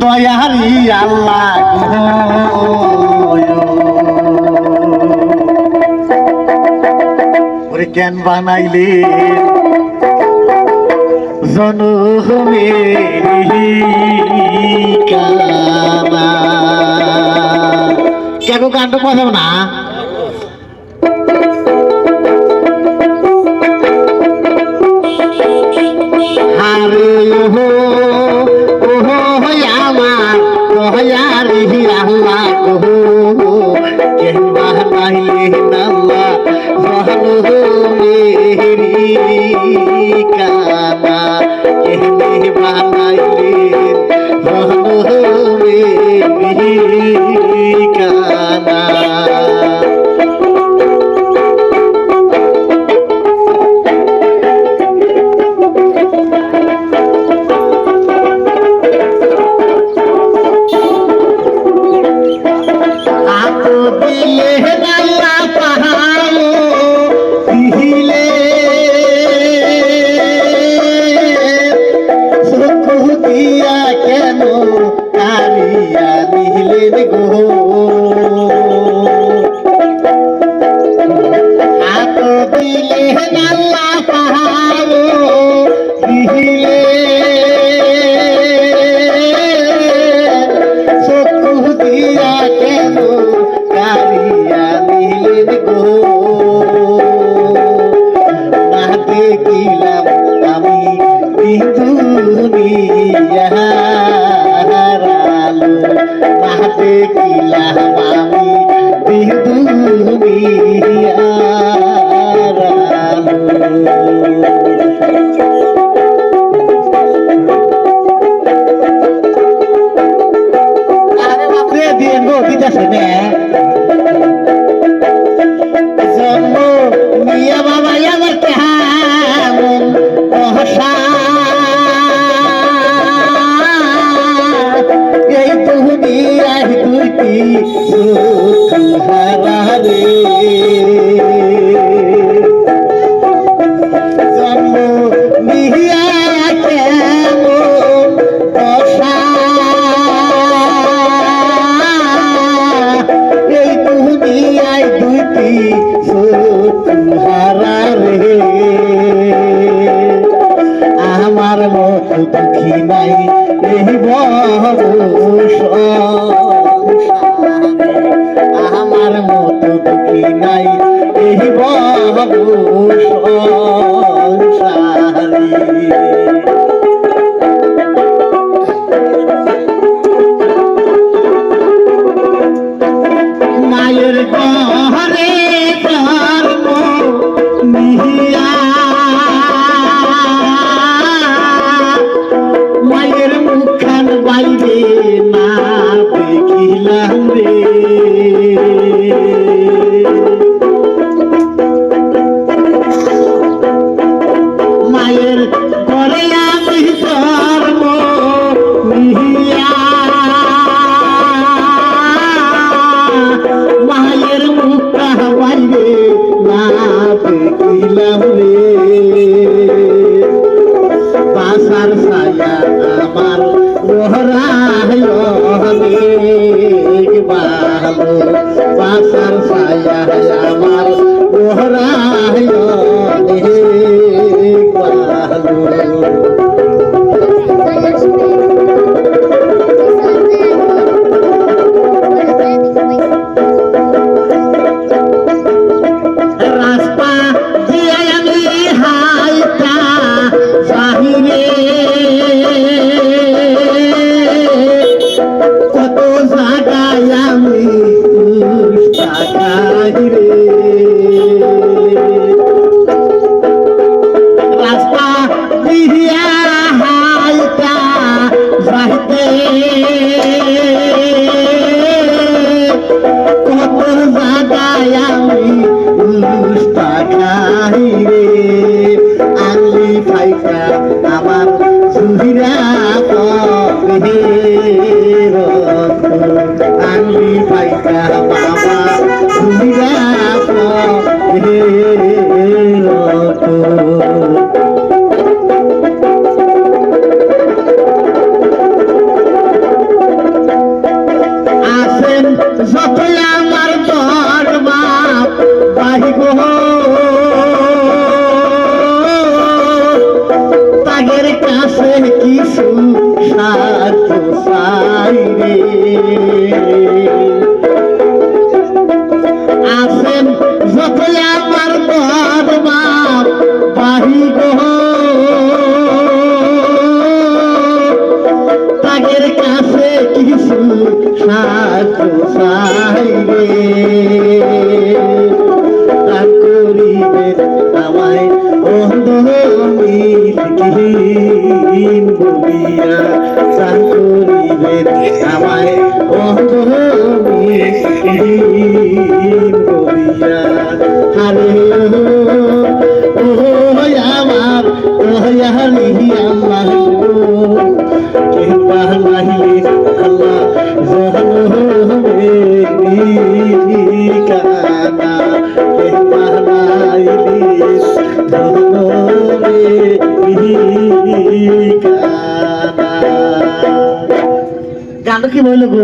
দয়ারি আল্লাহ ওরে কেন বানাইলে? জনমেরি কানা গানটা কথা না? বানাইলে নাল্লা জহলো মেরি কানা কেনে বানাইলে জহলো মেরি কানা দেখিলাম আমি দিয়ে গো দিতেছে দুইটি সুখ হারা রে জন্ম মিয়া কেমন দশা এই দুনিয়ায় দুইটি হারা রে আমার মতো দুঃখী নাই, এই বহ Thank you. দেখিলাম রে। বাসার আমার কাছে কিছু সাহায্য চাই রে দান করিবেন আমায় অন্ধ মিলকিন বলিয়া দান করিবেন আমায় হারে জহরে কানা গান কি বলব